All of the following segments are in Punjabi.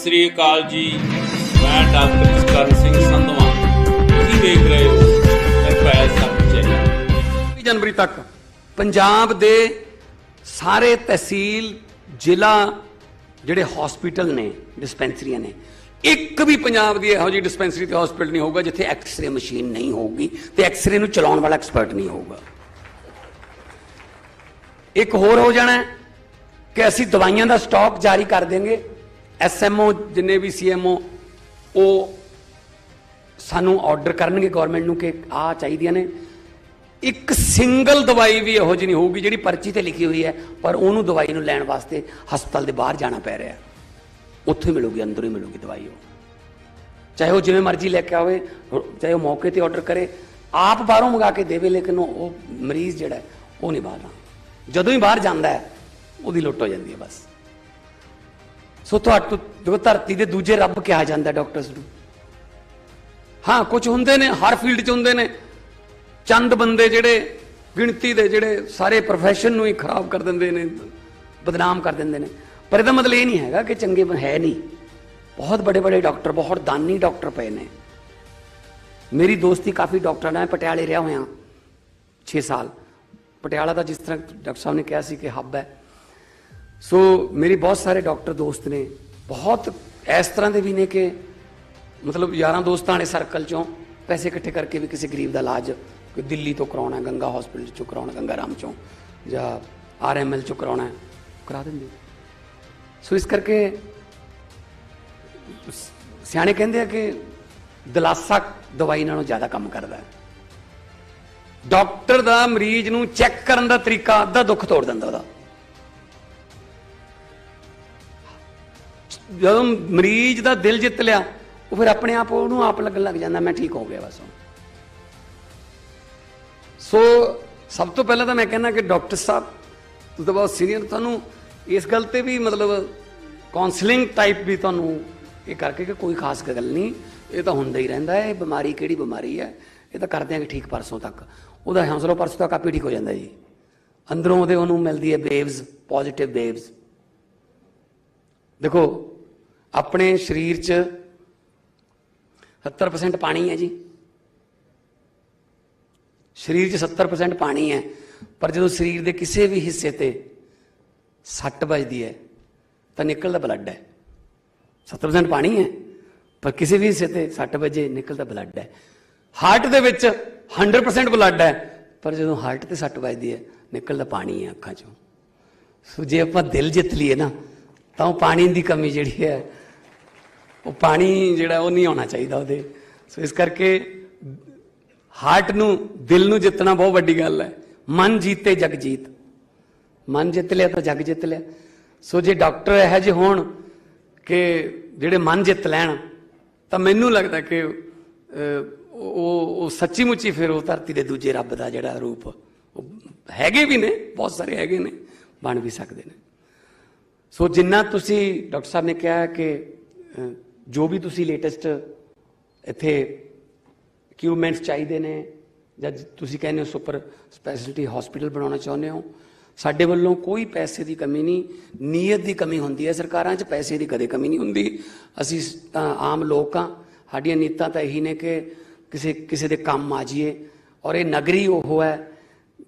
ਸਤਿ ਸ੍ਰੀ ਅਕਾਲ ਜੀ। ਮੈਂ ਡਾਕਟਰ ਜਸਕਰਨ ਸਿੰਘ ਸੰਧਵਾ। ਤੁਸੀਂ ਦੇਖ ਰਹੇ ਹੋ ਨਿਰਭੈ ਸੱਚੇ 20 ਜਨਵਰੀ ਤੱਕ ਪੰਜਾਬ ਦੇ ਸਾਰੇ ਤਹਿਸੀਲ, ਜ਼ਿਲ੍ਹਾ, ਜਿਹੜੇ ਹਸਪੀਟਲ ਨੇ ਡਿਸਪੈਂਸਰੀਆਂ ਨੇ, ਇੱਕ ਵੀ ਪੰਜਾਬ ਦੀ ਇਹੋ ਜਿਹੀ ਡਿਸਪੈਂਸਰੀ ਤੇ ਹਸਪੀਟਲ ਨਹੀਂ ਹੋਊਗਾ ਜਿੱਥੇ ਐਕਸ-ਰੇ ਮਸ਼ੀਨ ਨਹੀਂ ਹੋਊਗੀ ਤੇ ਐਕਸ-ਰੇ ਨੂੰ ਚਲਾਉਣ ਵਾਲਾ ਐਕਸਪਰਟ ਨਹੀਂ ਹੋਊਗਾ। ਇੱਕ ਹੋਰ ਹੋ ਜਾਣਾ ਕਿ ਅਸੀਂ ਦਵਾਈਆਂ ਦਾ ਸਟਾਕ ਜਾਰੀ ਕਰ ਦੇਂਗੇ ਐਸਐਮਓ ਜਿੰਨੇ ਵੀ ਸੀਐਮਓ ਉਹ ਸਾਨੂੰ ਆਰਡਰ ਕਰਨਗੇ ਗਵਰਨਮੈਂਟ ਨੂੰ ਕਿ ਆ ਚਾਹੀਦੀਆਂ ਨੇ। ਇੱਕ ਸਿੰਗਲ ਦਵਾਈ ਵੀ ਇਹੋ ਜਿਹੀ ਨਹੀਂ ਹੋਊਗੀ ਜਿਹੜੀ ਪਰਚੀ ਤੇ ਲਿਖੀ ਹੋਈ ਹੈ, ਪਰ ਉਹਨੂੰ ਦਵਾਈ ਨੂੰ ਲੈਣ ਵਾਸਤੇ ਹਸਪਤਾਲ ਦੇ ਬਾਹਰ ਜਾਣਾ ਪੈ ਰਿਹਾ। ਹੈ ਉੱਥੇ ਹੀ ਮਿਲੂਗੀ, ਅੰਦਰੋਂ ਹੀ ਮਿਲੂਗੀ ਦਵਾਈ ਉਹ। ਚਾਹੇ ਉਹ ਜਿਵੇਂ ਮਰਜ਼ੀ ਲੈ ਕੇ ਆਵੇ, ਚਾਹੇ ਉਹ ਮੌਕੇ ਤੇ ਆਰਡਰ ਕਰੇ, ਆਪ ਬਾਹਰੋਂ ਮੰਗਾ ਕੇ ਦੇਵੇ, ਲੇਕਿਨ ਉਹ ਮਰੀਜ਼ ਜਿਹੜਾ ਉਹ ਨਹੀਂ ਬਾਹਰ ਆਉਣਾ। ਜਦੋਂ ਹੀ ਬਾਹਰ ਜਾਂਦਾ ਹੈ, ਉਹਦੀ ਲੁੱਟ ਹੋ ਜਾਂਦੀ ਹੈ ਬਸ। ਸੋ ਤੁਹਾਡੇ ਦੇਖੋ ਧਰਤੀ ਦੇ ਦੂਜੇ ਰੱਬ ਕਿਹਾ ਜਾਂਦਾ ਡਾਕਟਰਸ ਨੂੰ। ਹਾਂ ਕੁਝ ਹੁੰਦੇ ਨੇ, ਹਰ ਫੀਲਡ 'ਚ ਹੁੰਦੇ ਨੇ। ਚੰਦ ਬੰਦੇ ਜਿਹੜੇ ਗਿਣਤੀ ਦੇ ਜਿਹੜੇ ਸਾਰੇ profession ਨੂੰ ਹੀ ਖਰਾਬ ਕਰ ਦਿੰਦੇ ਨੇ, ਬਦਨਾਮ ਕਰ ਦਿੰਦੇ ਨੇ। ਪਰ ਇਹਦਾ ਮਤਲਬ ਇਹ ਨਹੀਂ ਹੈਗਾ ਕਿ ਚੰਗੇ ਹੈ ਨਹੀਂ। ਬਹੁਤ ਬੜੇ ਬੜੇ ਡਾਕਟਰ, ਬਹੁਤ ਦਾਨੀ ਡਾਕਟਰ ਪਏ ਨੇ। ਮੇਰੀ ਦੋਸਤੀ ਕਾਫੀ ਡਾਕਟਰਾਂ ਨਾਲ ਪਟਿਆਲੇ ਰਿਹਾ ਹੋਇਆ 6 ਸਾਲ। ਪਟਿਆਲਾ ਦਾ ਜਿਸ ਤਰ੍ਹਾਂ ਡਾਕਟਰ ਸਾਹਿਬ ਨੇ ਕਿਹਾ ਸੀ ਕਿ ਹੱਬ ਹੈ। ਸੋ ਮੇਰੇ ਬਹੁਤ ਸਾਰੇ ਡਾਕਟਰ ਦੋਸਤ ਨੇ ਬਹੁਤ ਇਸ ਤਰ੍ਹਾਂ ਦੇ ਵੀ ਨੇ ਕਿ ਮਤਲਬ ਯਾਰਾਂ ਦੋਸਤਾਂ ਵਾਲੇ ਸਰਕਲ ਚੋਂ ਪੈਸੇ ਇਕੱਠੇ ਕਰਕੇ ਵੀ ਕਿਸੇ ਗਰੀਬ ਦਾ ਇਲਾਜ ਕੋਈ ਦਿੱਲੀ ਤੋਂ ਕਰਾਉਣਾ ਗੰਗਾ ਹਸਪੀਟਲ ਚੋਂ ਕਰਾਉਣਾ ਗੰਗਾ ਰਾਮ ਚੋਂ ਜਾਂ ਆਰਐਮਐਲ ਚੋਂ ਕਰਾਉਣਾ ਕਰਾ ਦਿੰਦੇ ਸੋ ਇਸ ਕਰਕੇ ਸਿਆਣੇ ਕਹਿੰਦੇ ਆ ਕਿ ਦਲਾਸਾ ਦਵਾਈ ਨਾਲੋਂ ਜ਼ਿਆਦਾ ਕੰਮ ਕਰਦਾ ਹੈ ਡਾਕਟਰ ਦਾ ਮਰੀਜ਼ ਨੂੰ ਚੈੱਕ ਕਰਨ ਦਾ ਤਰੀਕਾ ਅੱਧਾ ਦੁੱਖ ਤੋੜ ਦਿੰਦਾ ਉਹਦਾ ਜਦੋਂ ਮਰੀਜ਼ ਦਾ ਦਿਲ ਜਿੱਤ ਲਿਆ, ਉਹ ਫਿਰ ਆਪਣੇ ਆਪ ਉਹਨੂੰ ਆਪ ਲੱਗਣ ਲੱਗ ਜਾਂਦਾ, ਮੈਂ ਠੀਕ ਹੋ ਗਿਆ ਬਸ ਸੋ ਸਭ ਤੋਂ ਪਹਿਲਾਂ ਤਾਂ ਮੈਂ ਕਹਿੰਦਾ ਕਿ ਡਾਕਟਰ ਸਾਹਿਬ, ਤੁਸੀਂ ਤਾਂ ਬਹੁਤ ਸੀਨੀਅਰ, ਤੁਹਾਨੂੰ ਇਸ ਗੱਲ ਤੇ ਵੀ ਮਤਲਬ ਕਾਉਂਸਲਿੰਗ ਟਾਈਪ ਵੀ ਤੁਹਾਨੂੰ ਇਹ ਕਰਕੇ ਕਿ ਕੋਈ ਖਾਸ ਗੱਲ ਨਹੀਂ, ਇਹ ਤਾਂ ਹੁੰਦਾ ਹੀ ਰਹਿੰਦਾ ਹੈ, ਇਹ ਬਿਮਾਰੀ ਕਿਹੜੀ ਬਿਮਾਰੀ ਹੈ, ਇਹ ਤਾਂ ਕਰਦੇ ਆਂਗੇ ਠੀਕ ਪਰਸੋਂ ਤੱਕ। ਉਹਦਾ ਹੌਸਲਾ ਪਰਸੋਂ ਤੱਕ ਆਪੇ ਠੀਕ ਹੋ ਜਾਂਦਾ ਜੀ। ਅੰਦਰੋਂ ਉਹਦੇ ਉਹਨੂੰ ਮਿਲਦੀ ਹੈ ਵੇਵਸ ਪੋਜ਼ਿਟਿਵ ਵੇਵਸ ਦੇਖੋ ਆਪਣੇ ਸਰੀਰ 'ਚ 70% ਪਾਣੀ ਹੈ ਜੀ। ਸਰੀਰ 'ਚ 70% ਪਾਣੀ ਹੈ, ਪਰ ਜਦੋਂ ਸਰੀਰ ਦੇ ਕਿਸੇ ਵੀ ਹਿੱਸੇ ਤੇ ਸੱਟ ਵੱਜਦੀ ਹੈ, ਤਾਂ ਨਿਕਲਦਾ ਬਲੱਡ ਹੈ। 70% ਪਾਣੀ ਹੈ, ਪਰ ਕਿਸੇ ਵੀ ਹਿੱਸੇ ਤੇ ਸੱਟ ਵੱਜੇ, ਨਿਕਲਦਾ ਬਲੱਡ ਹੈ। ਹਾਰਟ ਦੇ ਵਿੱਚ 100% ਬਲੱਡ ਹੈ, ਪਰ ਜਦੋਂ ਹਾਰਟ ਤੇ ਸੱਟ ਵੱਜਦੀ ਹੈ, ਨਿਕਲਦਾ ਪਾਣੀ ਹੈ ਅੱਖਾਂ 'ਚੋਂ। ਸੋ ਜੇ ਆਪਾਂ ਦਿਲ ਜਿੱਤ ਲਈਏ ਨਾ, ਤਾਂ ਉਹ ਪਾਣੀ ਦੀ ਕਮੀ ਜਿਹੜੀ ਹੈ ਉਹ ਪਾਣੀ ਜਿਹੜਾ ਉਹ ਨਹੀਂ ਆਉਣਾ ਚਾਹੀਦਾ ਉਹਦੇ। ਸੋ ਇਸ ਕਰਕੇ ਹਾਰਟ ਨੂੰ, ਦਿਲ ਨੂੰ ਜਿੱਤਣਾ ਬਹੁਤ ਵੱਡੀ ਗੱਲ ਹੈ। ਮਨ ਜੀਤੇ, ਜਗ ਜੀਤ। ਮਨ ਜਿੱਤ ਲਿਆ ਤਾਂ ਜਗ ਜਿੱਤ ਲਿਆ। ਸੋ ਜੇ ਡਾਕਟਰ ਇਹੋ ਜਿਹੇ ਹੋਣ ਕਿ ਜਿਹੜੇ ਮਨ ਜਿੱਤ ਲੈਣ, ਤਾਂ ਮੈਨੂੰ ਲੱਗਦਾ ਕਿ ਉਹ ਉਹ ਸੱਚੀ ਮੁੱਚੀ ਫਿਰ ਉਹ ਧਰਤੀ ਦੇ ਦੂਜੇ ਰੱਬ ਦਾ ਜਿਹੜਾ ਰੂਪ, ਉਹ ਹੈਗੇ ਵੀ ਨੇ, ਬਹੁਤ ਸਾਰੇ ਹੈਗੇ ਨੇ, ਬਣ ਵੀ ਸਕਦੇ ਨੇ। ਸੋ ਜਿੰਨਾ ਤੁਸੀਂ, ਡਾਕਟਰ ਸਾਹਿਬ ਨੇ ਕਿਹਾ ਕਿ ਜੋ ਵੀ ਤੁਸੀਂ ਲੇਟੈਸਟ ਇੱਥੇ ਇਕਵਿਪਮੈਂਟਸ ਚਾਹੀਦੇ ਨੇ, ਜਾਂ ਜ- ਤੁਸੀਂ ਕਹਿੰਦੇ ਹੋ ਸੁਪਰ ਸਪੈਸ਼ਲਿਟੀ ਹਸਪੀਟਲ ਬਣਾਉਣਾ ਚਾਹੁੰਦੇ ਹੋ, ਸਾਡੇ ਵੱਲੋਂ ਕੋਈ ਪੈਸੇ ਦੀ ਕਮੀ ਨਹੀਂ, ਨੀਅਤ ਦੀ ਕਮੀ ਹੁੰਦੀ ਹੈ ਸਰਕਾਰਾਂ 'ਚ, ਪੈਸੇ ਦੀ ਕਦੇ ਕਮੀ ਨਹੀਂ ਹੁੰਦੀ। ਅਸੀਂ ਤਾਂ ਆਮ ਲੋਕ ਹਾਂ, ਸਾਡੀਆਂ ਨੀਤਾਂ ਤਾਂ ਇਹੀ ਨੇ ਕਿ ਕਿਸੇ ਕਿਸੇ ਦੇ ਕੰਮ ਆ ਜਾਈਏ। ਔਰ ਇਹ ਨਗਰੀ ਉਹ ਹੈ,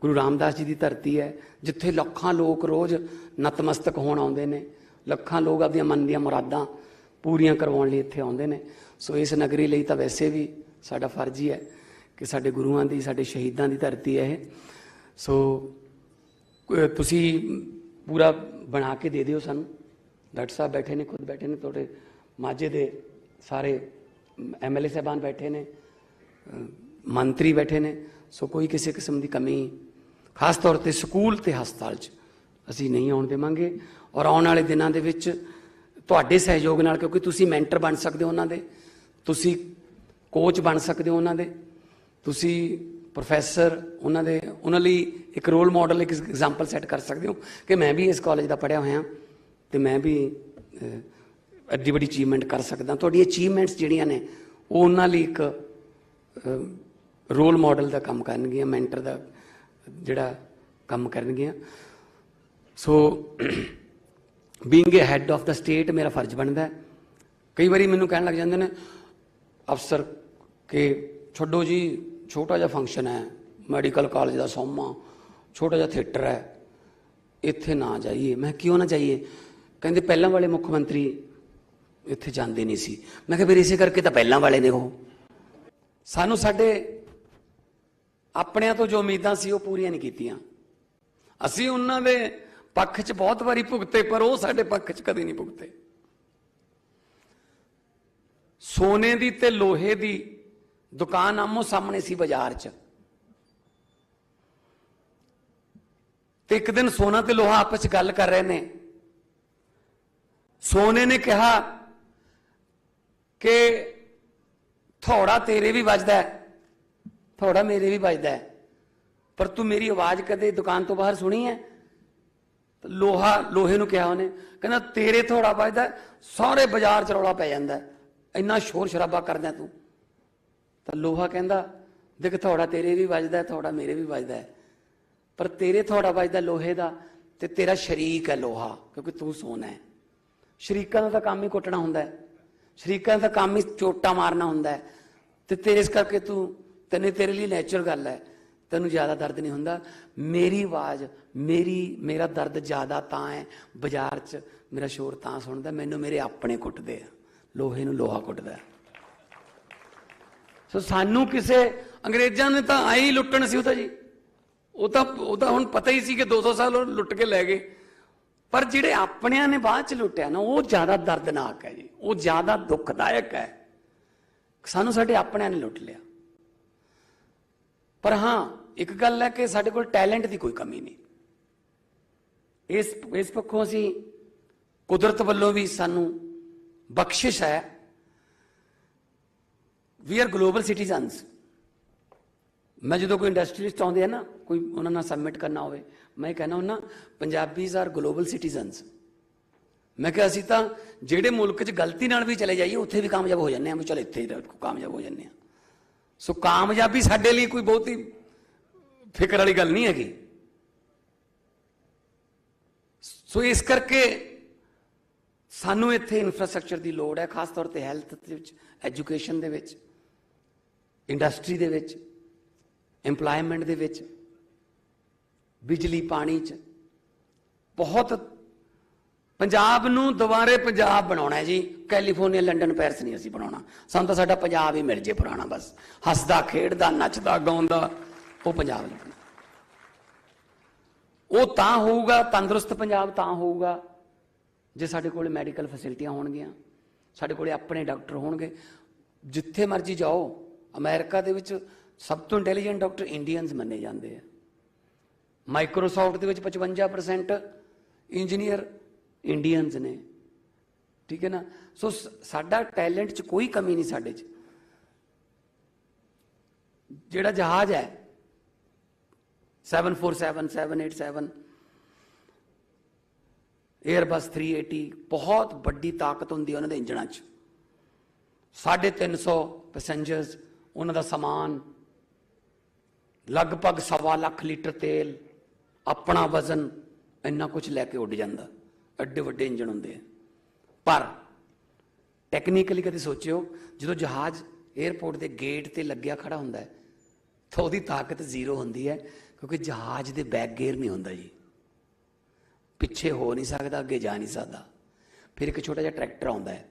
ਗੁਰੂ ਰਾਮਦਾਸ ਜੀ ਦੀ ਧਰਤੀ ਹੈ, ਜਿੱਥੇ ਲੱਖਾਂ ਲੋਕ ਰੋਜ਼ ਨਤਮਸਤਕ ਹੋਣ ਆਉਂਦੇ ਨੇ। ਲੱਖਾਂ ਲੋਕ ਆਪਣੀਆਂ ਮਨ ਦੀਆਂ ਮੁਰਾਦਾਂ ਪੂਰੀਆਂ ਕਰਵਾਉਣ ਲਈ ਇੱਥੇ ਆਉਂਦੇ ਨੇ। ਸੋ ਇਸ ਨਗਰੀ ਲਈ ਤਾਂ ਵੈਸੇ ਵੀ ਸਾਡਾ ਫਰਜ਼ ਹੀ ਹੈ ਕਿ ਸਾਡੇ ਗੁਰੂਆਂ ਦੀ, ਸਾਡੇ ਸ਼ਹੀਦਾਂ ਦੀ ਧਰਤੀ ਹੈ ਇਹ। ਸੋ ਤੁਸੀਂ ਪੂਰਾ ਬਣਾ ਕੇ ਦੇ ਦਿਓ ਸਾਨੂੰ। ਡਾਕਟਰ ਸਾਹਿਬ ਬੈਠੇ ਨੇ, ਖੁਦ ਬੈਠੇ ਨੇ, ਤੁਹਾਡੇ ਮਾਝੇ ਦੇ ਸਾਰੇ ਐਮਐਲਏ ਸਾਹਿਬਾਨ ਬੈਠੇ ਨੇ ਮੰਤਰੀ ਬੈਠੇ ਨੇ। ਸੋ ਕੋਈ ਕਿਸੇ ਕਿਸਮ ਦੀ ਕਮੀ, ਖਾਸ ਤੌਰ ਤੇ ਸਕੂਲ ਤੇ ਹਸਪਤਾਲ 'ਚ ਅਸੀਂ ਨਹੀਂ ਆਉਣ ਦੇਵਾਂਗੇ। ਔਰ ਆਉਣ ਵਾਲੇ ਦਿਨਾਂ ਦੇ ਵਿੱਚ ਤੁਹਾਡੇ ਸਹਿਯੋਗ ਨਾਲ, ਕਿਉਂਕਿ ਤੁਸੀਂ ਮੈਂਟਰ ਬਣ ਸਕਦੇ ਹੋ ਉਹਨਾਂ ਦੇ, ਤੁਸੀਂ ਕੋਚ ਬਣ ਸਕਦੇ ਹੋ ਉਹਨਾਂ ਦੇ, ਤੁਸੀਂ ਪ੍ਰੋਫੈਸਰ ਉਹਨਾਂ ਦੇ, ਉਹਨਾਂ ਲਈ ਇੱਕ ਰੋਲ ਮਾਡਲ ਇੱਕ ਐਗਜ਼ਾਮਪਲ ਸੈੱਟ ਕਰ ਸਕਦੇ ਹੋ ਕਿ ਮੈਂ ਵੀ ਇਸ ਕਾਲਜ ਦਾ ਪੜ੍ਹਿਆ ਹੋਇਆ, ਤੇ ਮੈਂ ਵੀ ਐਡੀ ਵੱਡੀ ਅਚੀਵਮੈਂਟ ਕਰ ਸਕਦਾ। ਤੁਹਾਡੀ ਅਚੀਵਮੈਂਟਸ ਜਿਹੜੀਆਂ ਨੇ, ਉਹ ਉਹਨਾਂ ਲਈ ਇੱਕ ਰੋਲ ਮਾਡਲ ਦਾ ਕੰਮ ਕਰਨਗੀਆਂ ਮੈਂਟਰ ਦਾ ਜਿਹੜਾ ਕੰਮ ਕਰਨਗੀਆਂ। So being a head of the state ਮੇਰਾ ਫਰਜ਼ ਬਣਦਾ ਹੈ। ਕਈ ਵਾਰੀ ਮੈਨੂੰ ਕਹਿਣ ਲੱਗ ਜਾਂਦੇ ਨੇ, ਅਫਸਰ ਕਿ ਛੱਡੋ ਜੀ, ਛੋਟਾ ਜਿਹਾ ਫੰਕਸ਼ਨ ਹੈ ਮੈਡੀਕਲ ਕਾਲਜ ਦਾ ਸੋਮਾ, ਛੋਟਾ ਜਿਹਾ ਥੀਏਟਰ ਹੈ, ਇੱਥੇ ਨਾ ਜਾਈਏ। ਮੈਂ ਕਿਉਂ ਨਾ ਜਾਈਏ? ਕਹਿੰਦੇ, ਪਹਿਲਾਂ ਵਾਲੇ ਮੁੱਖ ਮੰਤਰੀ ਇੱਥੇ ਜਾਂਦੇ ਨਹੀਂ ਸੀ। ਮੈਂ ਕਿਹਾ, ਫਿਰ ਇਸੇ ਕਰਕੇ ਤਾਂ ਪਹਿਲਾਂ ਵਾਲੇ ਨੇ ਉਹ। ਸਾਨੂੰ ਸਾਡੇ ਆਪਣਿਆਂ ਤੋਂ ਜੋ ਉਮੀਦਾਂ ਸੀ, ਉਹ ਪੂਰੀਆਂ ਨਹੀਂ ਕੀਤੀਆਂ। ਅਸੀਂ ਉਹਨਾਂ ਦੇ ਪੱਖ 'ਚ ਬਹੁਤ ਵਾਰੀ ਭੁਗਤੇ, ਪਰ ਉਹ ਸਾਡੇ ਪੱਖ 'ਚ ਕਦੇ ਨਹੀਂ ਭੁਗਤੇ। ਸੋਨੇ ਦੀ ਤੇ ਲੋਹੇ ਦੀ ਦੁਕਾਨ ਆਮੋ ਸਾਹਮਣੇ ਸੀ ਬਾਜ਼ਾਰ 'ਚ। ਤੇ ਇੱਕ ਦਿਨ ਸੋਨਾ ਤੇ ਲੋਹਾ ਆਪਸ 'ਚ ਗੱਲ ਕਰ ਰਹੇ ਨੇ। ਸੋਨੇ ਨੇ ਕਿਹਾ ਕਿ, ਥੋੜਾ ਤੇਰੇ ਵੀ ਵੱਜਦਾ ਹੈ। ਥੋੜਾ ਮੇਰੇ ਵੀ ਵੱਜਦਾ ਹੈ। ਪਰ ਤੂੰ ਮੇਰੀ ਆਵਾਜ਼ ਕਦੇ ਦੁਕਾਨ ਤੋਂ ਬਾਹਰ ਸੁਣੀ ਹੈ? ਲੋਹਾ ਲੋਹੇ ਨੂੰ ਕਿਹਾ ਉਹਨੇ। ਕਹਿੰਦਾ ਤੇਰੇ ਥੋੜਾ ਵੱਜਦਾ ਹੈ, ਸਾਰੇ ਬਾਜ਼ਾਰ 'ਚ ਰੌਲਾ ਪੈ ਜਾਂਦਾ ਇੰਨਾ ਸ਼ੋਰ ਸ਼ਰਾਬਾ ਕਰਦਾ ਤੂੰ। ਤਾਂ ਲੋਹਾ ਕਹਿੰਦਾ ਦੇਖ ਥੋੜਾ ਤੇਰੇ ਵੀ ਵੱਜਦਾ ਹੈ, ਥੋੜਾ ਮੇਰੇ ਵੀ ਵੱਜਦਾ ਪਰ ਤੇਰੇ ਥੋੜਾ ਵੱਜਦਾ ਲੋਹੇ ਦਾ ਤੇ ਤੇਰਾ ਸ਼ਰੀਕ ਹੈ ਲੋਹਾ ਕਿਉਂਕਿ ਤੂੰ ਸੋਨਾ ਹੈ। ਸ਼ਰੀਕਾਂ ਦਾ ਤਾਂ ਕੰਮ ਹੀ ਕੁੱਟਣਾ ਹੁੰਦਾ ਹੈ। ਸ਼ਰੀਕਾਂ ਦਾ ਕੰਮ ਹੀ ਚੋਟਾ ਮਾਰਨਾ ਹੁੰਦਾ ਹੈ। ਤੇ ਤੇਰੇ ਇਸ ਕਰਕੇ ਤੂੰ ਤੈਨੇ ਤੇਰੇ ਲਈ ਨੈਚੁਰਲ ਗੱਲ ਹੈ। ਤੈਨੂੰ ਜ਼ਿਆਦਾ ਦਰਦ ਨਹੀਂ ਹੁੰਦਾ? ਮੇਰੀ ਆਵਾਜ਼, ਮੇਰੀ, ਮੇਰਾ ਦਰਦ ਜ਼ਿਆਦਾ ਤਾਂ ਹੈ, ਬਾਜ਼ਾਰ 'ਚ ਮੇਰਾ ਸ਼ੋਰ ਤਾਂ ਸੁਣਦਾ, ਮੈਨੂੰ ਮੇਰੇ ਆਪਣੇ ਕੁੱਟਦੇ ਆ। ਲੋਹੇ ਨੂੰ ਲੋਹਾ ਕੁੱਟਦਾ ਸੋ ਸਾਨੂੰ ਕਿਸੇ ਅੰਗਰੇਜ਼ਾਂ ਨੇ ਤਾਂ ਆਈ ਲੁੱਟਣ ਸੀ ਉਹ ਤਾਂ ਜੀ। ਉਹ ਤਾਂ ਉਹ ਤਾਂ ਹੁਣ ਪਤਾ ਹੀ ਸੀ ਕਿ 200 ਸਾਲ ਉਹ ਲੁੱਟ ਕੇ ਲੈ ਗਏ। ਪਰ ਜਿਹੜੇ ਆਪਣਿਆਂ ਨੇ ਬਾਅਦ ਚ ਲੁੱਟਿਆ ਨਾ, ਉਹ ਜ਼ਿਆਦਾ ਦਰਦਨਾਕ ਹੈ ਜੀ। ਉਹ ਜ਼ਿਆਦਾ ਦੁਖਦਾਇਕ ਹੈ। ਸਾਨੂੰ ਸਾਡੇ ਆਪਣਿਆਂ ਨੇ ਲੁੱਟ ਲਿਆ। ਪਰ ਹਾਂ ਇੱਕ ਗੱਲ ਹੈ ਕਿ ਸਾਡੇ ਕੋਲ ਟੈਲੈਂਟ ਦੀ ਕੋਈ ਕਮੀ ਨਹੀਂ। ਇਸ ਇਸ ਪੱਖੋਂ ਅਸੀਂ ਕੁਦਰਤ ਵੱਲੋਂ ਵੀ ਸਾਨੂੰ ਬਖਸ਼ਿਸ਼ ਹੈ। ਵੀ ਆਰ ਗਲੋਬਲ ਸਿਟੀਜ਼ਨਸ ਮੈਂ ਜਦੋਂ ਕੋਈ ਇੰਡਸਟਰੀਲਿਸਟ ਆਉਂਦੇ ਆ ਨਾ, ਕੋਈ ਉਹਨਾਂ ਨਾਲ ਸਬਮਿਟ ਕਰਨਾ ਹੋਵੇ, ਮੈਂ ਕਹਿੰਦਾ ਹੁੰਦਾ, ਪੰਜਾਬੀਜ਼ ਆਰ ਗਲੋਬਲ ਸਿਟੀਜ਼ਨਸ ਮੈਂ ਕਿਹਾ, ਅਸੀਂ ਤਾਂ ਜਿਹੜੇ ਮੁਲਕ 'ਚ ਗਲਤੀ ਨਾਲ ਵੀ ਚਲੇ ਜਾਈਏ, ਉੱਥੇ ਵੀ ਕਾਮਯਾਬ ਹੋ ਜਾਂਦੇ ਆ ਵੀ ਚਲ ਇੱਥੇ ਹੀ ਕਾਮਯਾਬ ਹੋ ਜਾਂਦੇ ਆ ਸੋ ਕਾਮਯਾਬੀ ਸਾਡੇ ਲਈ ਕੋਈ ਬਹੁਤੀ ਫਿਕਰ ਵਾਲੀ ਗੱਲ ਨਹੀਂ ਹੈਗੀ। ਸੋ ਇਸ ਕਰਕੇ ਸਾਨੂੰ ਇੱਥੇ ਇਨਫਰਾਸਟ੍ਰਕਚਰ ਦੀ ਲੋੜ ਹੈ, ਖਾਸ ਤੌਰ ਤੇ ਹੈਲਥ ਦੇ ਵਿੱਚ ਐਜੂਕੇਸ਼ਨ ਦੇ ਵਿੱਚ ਇੰਡਸਟਰੀ ਦੇ ਵਿੱਚ, EMPLOYMENT ਦੇ ਵਿੱਚ, ਬਿਜਲੀ, ਪਾਣੀ 'ਚ। ਬਹੁਤ ਪੰਜਾਬ ਨੂੰ ਦੁਬਾਰੇ ਪੰਜਾਬ ਬਣਾਉਣਾ ਹੈ ਜੀ। ਕੈਲੀਫੋਰਨੀਆ, ਲੰਡਨ, ਪੈਰਿਸ ਨਹੀਂ ਅਸੀਂ ਬਣਾਉਣਾ। ਸਾਨੂੰ ਤਾਂ ਸਾਡਾ ਪੰਜਾਬ ਹੀ ਮਿਲ ਜੇ ਪੁਰਾਣਾ ਬਸ। ਹੱਸਦਾ, ਖੇਡਦਾ, ਨੱਚਦਾ, ਗਾਉਂਦਾ। ਉਹ ਪੰਜਾਬ ਲੱਗਣਾ ਉਹ ਤਾਂ ਹੋਊਗਾ, ਤੰਦਰੁਸਤ ਪੰਜਾਬ ਤਾਂ ਹੋਊਗਾ, ਜੇ ਸਾਡੇ ਕੋਲ ਮੈਡੀਕਲ ਫੈਸਿਲਿਟੀਆਂ ਹੋਣਗੀਆਂ, ਸਾਡੇ ਕੋਲੇ ਆਪਣੇ ਡਾਕਟਰ ਹੋਣਗੇ। ਜਿੱਥੇ ਮਰਜ਼ੀ ਜਾਓ, ਅਮਰੀਕਾ ਦੇ ਵਿੱਚ ਸਭ ਤੋਂ ਇੰਟੈਲੀਜੈਂਟ ਡਾਕਟਰ ਇੰਡੀਅਨਸ ਮੰਨੇ ਜਾਂਦੇ ਆ। ਮਾਈਕਰੋਸਾਫਟ ਦੇ ਵਿੱਚ 55% ਇੰਜੀਨੀਅਰ ਇੰਡੀਅਨਸ ਨੇ। ਠੀਕ ਹੈ ਨਾ? ਸੋ ਸ- ਸਾਡਾ ਟੈਲੈਂਟ 'ਚ ਕੋਈ ਕਮੀ ਨਹੀਂ ਸਾਡੇ 'ਚ। ਜਿਹੜਾ ਜਹਾਜ਼ ਹੈ 747 787 에ਅਰਬਸ 380 ਬਹੁਤ ਵੱਡੀ ਤਾਕਤ ਹੁੰਦੀ ਹੈ ਉਹਨਾਂ ਦੇ ਇੰਜਣਾਂ 'ਚ 350 ਪੈਸੇਂਜਰਸ ਉਹਨਾਂ ਦਾ ਸਮਾਨ ਲਗਭਗ ਸਵਾ ਲੱਖ ਲੀਟਰ ਤੇਲ ਆਪਣਾ ਵਜ਼ਨ ਇੰਨਾ ਕੁਝ ਲੈ ਕੇ ਉੱਡ ਜਾਂਦਾ ਐਡੇ ਵੱਡੇ ਇੰਜਣ ਹੁੰਦੇ ਆ ਪਰ ਟੈਕਨੀਕਲੀ ਕਦੇ ਸੋਚਿਓ ਜਦੋਂ ਜਹਾਜ਼ 에ਅਰਪੋਰਟ ਦੇ ਗੇਟ ਤੇ ਲੱਗਿਆ ਖੜਾ ਹੁੰਦਾ ਹੈ ਤਾਂ ਉਹਦੀ ਤਾਕਤ ਜ਼ੀਰੋ ਹੁੰਦੀ ਹੈ, ਕਿਉਂਕਿ ਜਹਾਜ਼ ਦੇ ਬੈਕ ਗੇਅਰ ਨਹੀਂ ਹੁੰਦਾ ਜੀ। ਪਿੱਛੇ ਹੋ ਨਹੀਂ ਸਕਦਾ, ਅੱਗੇ ਜਾ ਨਹੀਂ ਸਕਦਾ। ਫਿਰ ਇੱਕ ਛੋਟਾ ਜਿਹਾ ਟਰੈਕਟਰ ਆਉਂਦਾ ਹੈ,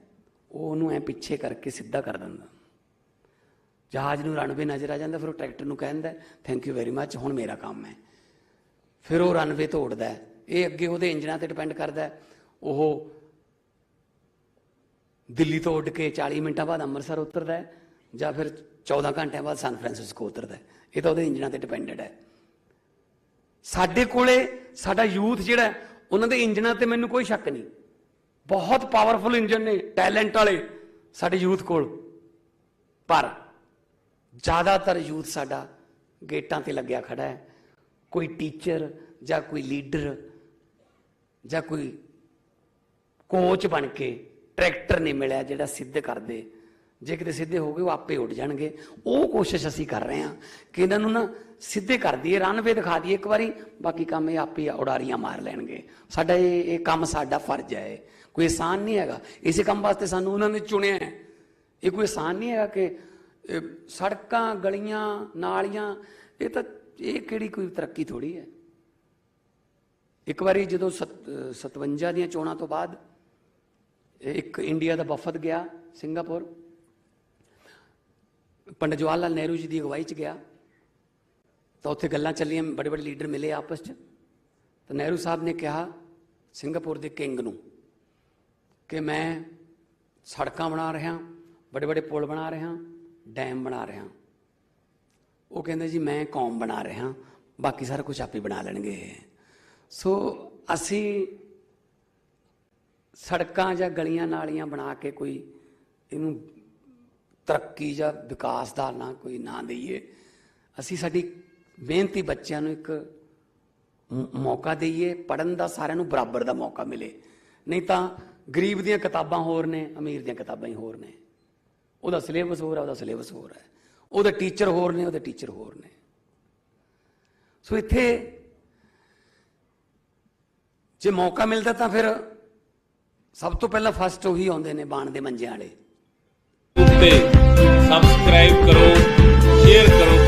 ਉਹ ਉਹਨੂੰ ਐ ਪਿੱਛੇ ਕਰਕੇ ਸਿੱਧਾ ਕਰ ਦਿੰਦਾ। ਜਹਾਜ਼ ਨੂੰ ਰਨਵੇ ਨਜ਼ਰ ਆ ਜਾਂਦਾ, ਫਿਰ ਉਹ ਟਰੈਕਟਰ ਨੂੰ ਕਹਿੰਦਾ ਥੈਂਕ ਯੂ ਵੈਰੀ ਮੱਚ ਹੁਣ ਮੇਰਾ ਕੰਮ ਹੈ। ਫਿਰ ਉਹ ਰਨਵੇ ਤੋਂ ਉੱਡਦਾ ਹੈ। ਇਹ ਅੱਗੇ ਉਹਦੇ ਇੰਜਨਾਂ ਤੇ ਡਿਪੈਂਡ ਕਰਦਾ ਹੈ। ਉਹ ਦਿੱਲੀ ਤੋਂ ਉੱਡ ਕੇ 40 ਮਿੰਟਾਂ ਬਾਅਦ ਅੰਮ੍ਰਿਤਸਰ ਉਤਰਦਾ ਹੈ। ਜਾਂ ਫਿਰ 14 ਘੰਟਿਆਂ ਬਾਅਦ ਸਨ ਫਰਾਂਸਿਸਕੋ ਉਤਰਦਾ ਇਹ ਤਾਂ ਉਹਦੇ ਇੰਜਨਾਂ ਤੇ ਡਿਪੈਂਡਡ ਹੈ। ਸਾਡੇ ਕੋਲੇ, ਸਾਡਾ ਯੂਥ ਜਿਹੜਾ ਉਹਨਾਂ ਦੇ ਇੰਜਨਾਂ ਤੇ ਮੈਨੂੰ ਕੋਈ ਸ਼ੱਕ ਨਹੀਂ। ਬਹੁਤ ਪਾਵਰਫੁਲ ਇੰਜਨ ਨੇ ਟੈਲੈਂਟ ਵਾਲੇ ਸਾਡੇ ਯੂਥ ਕੋਲ। ਪਰ ਜ਼ਿਆਦਾਤਰ ਯੂਥ ਸਾਡਾ ਗੇਟਾਂ ਤੇ ਲੱਗਿਆ ਖੜਾ ਹੈ। ਕੋਈ ਟੀਚਰ ਜਾਂ ਕੋਈ ਲੀਡਰ ਜਾਂ ਕੋਈ ਕੋਚ ਬਣ ਕੇ ਟਰੈਕਟਰ ਨਹੀਂ ਮਿਲਿਆ ਜਿਹੜਾ ਸਿੱਧ ਕਰ ਦੇ ਜੇ ਕਿਤੇ ਸਿੱਧੇ ਹੋ ਗਏ, ਉਹ ਆਪੇ ਉੱਡ ਜਾਣਗੇ। ਉਹ ਕੋਸ਼ਿਸ਼ ਅਸੀਂ ਕਰ ਰਹੇ ਹਾਂ ਕਿ ਇਹਨਾਂ ਨੂੰ ਨਾ ਸਿੱਧੇ ਕਰ ਦਈਏ ਰਨਵੇ ਦਿਖਾ ਦਈਏ ਇੱਕ ਵਾਰੀ, ਬਾਕੀ ਕੰਮ ਇਹ ਆਪੇ ਉਡਾਰੀਆਂ ਮਾਰ ਲੈਣਗੇ। ਸਾਡਾ ਇਹ ਇਹ ਕੰਮ ਸਾਡਾ ਫਰਜ਼ ਹੈ। ਇਹ। ਕੋਈ ਆਸਾਨ ਨਹੀਂ ਹੈਗਾ। ਇਸੇ ਕੰਮ ਵਾਸਤੇ ਸਾਨੂੰ ਉਹਨਾਂ ਨੇ ਚੁਣਿਆ ਹੈ। ਇਹ ਕੋਈ ਆਸਾਨ ਨਹੀਂ ਹੈਗਾ ਕਿ ਸੜਕਾਂ, ਗਲੀਆਂ, ਨਾਲੀਆਂ, ਇਹ ਤਾਂ, ਇਹ ਕਿਹੜੀ ਕੋਈ ਤਰੱਕੀ ਥੋੜੀ ਹੈ? ਇੱਕ ਵਾਰੀ ਜਦੋਂ ਸਤ- ਅਹ 57 ਦੀਆਂ ਚੋਣਾਂ ਤੋਂ ਬਾਅਦ ਇੱਕ ਇੰਡੀਆ ਦਾ ਵਫਦ ਗਿਆ, ਸਿੰਗਾਪੁਰ। ਪੰਡਿਤ ਜਵਾਹਰ ਲਾਲ ਨਹਿਰੂ ਜੀ ਦੀ ਅਗਵਾਈ 'ਚ ਗਿਆ। ਤਾਂ ਉੱਥੇ ਗੱਲਾਂ ਚੱਲੀਆਂ, ਬੜੇ ਬੜੇ ਲੀਡਰ ਮਿਲੇ ਆਪਸ 'ਚ। ਤਾਂ ਨਹਿਰੂ ਸਾਹਿਬ ਨੇ ਕਿਹਾ, ਸਿੰਗਾਪੁਰ ਦੇ ਕਿੰਗ ਨੂੰ ਕਿ ਮੈਂ ਸੜਕਾਂ ਬਣਾ ਰਿਹਾ, ਬੜੇ ਬੜੇ ਪੁਲ ਬਣਾ ਰਿਹਾ, ਡੈਮ ਬਣਾ ਰਿਹਾ। ਉਹ ਕਹਿੰਦੇ ਜੀ, ਮੈਂ ਕੌਮ ਬਣਾ ਰਿਹਾ, ਬਾਕੀ ਸਾਰਾ ਕੁਝ ਆਪੇ ਬਣਾ ਲੈਣਗੇ। ਸੋ ਅਸੀਂ ਸੜਕਾਂ ਜਾਂ ਗਲੀਆਂ ਨਾਲੀਆਂ ਬਣਾ ਕੇ ਕੋਈ ਇਹਨੂੰ ਤਰੱਕੀ ਜਾਂ ਵਿਕਾਸ ਦਾ ਨਾ ਕੋਈ ਨਾਂ ਦਈਏ। ਅਸੀਂ ਸਾਡੀ ਮਿਹਨਤੀ ਬੱਚਿਆਂ ਨੂੰ ਇੱਕ ਮੌਕਾ ਦਈਏ ਪੜਨ ਦਾ ਸਾਰਿਆਂ ਨੂੰ ਬਰਾਬਰ ਦਾ ਮੌਕਾ ਮਿਲੇ। ਨਹੀਂ ਤਾਂ ਗਰੀਬ ਦੀਆਂ ਕਿਤਾਬਾਂ ਹੋਰ ਨੇ, ਅਮੀਰ ਦੀਆਂ ਕਿਤਾਬਾਂ ਹੀ ਹੋਰ ਨੇ। ਉਹਦਾ ਸਿਲੇਬਸ ਹੋਰ ਹੈ ਉਹਦਾ ਸਿਲੇਬਸ ਹੋਰ ਹੈ ਉਹਦੇ ਟੀਚਰ ਹੋਰ ਨੇ, ਉਹਦੇ ਟੀਚਰ ਹੋਰ ਨੇ। ਸੋ ਇੱਥੇ ਜੇ ਮੌਕਾ ਮਿਲਦਾ ਤਾਂ ਫਿਰ ਸਭ ਤੋਂ ਪਹਿਲਾਂ ਫਸਟ ਉਹੀ ਆਉਂਦੇ ਨੇ ਬਾਣ ਦੇ ਮੰਜਿਆਂ ਵਾਲੇ। ਉੱਤੇ ਸਬਸਕ੍ਰਾਈਬ ਕਰੋ ਸ਼ੇਅਰ ਕਰੋ।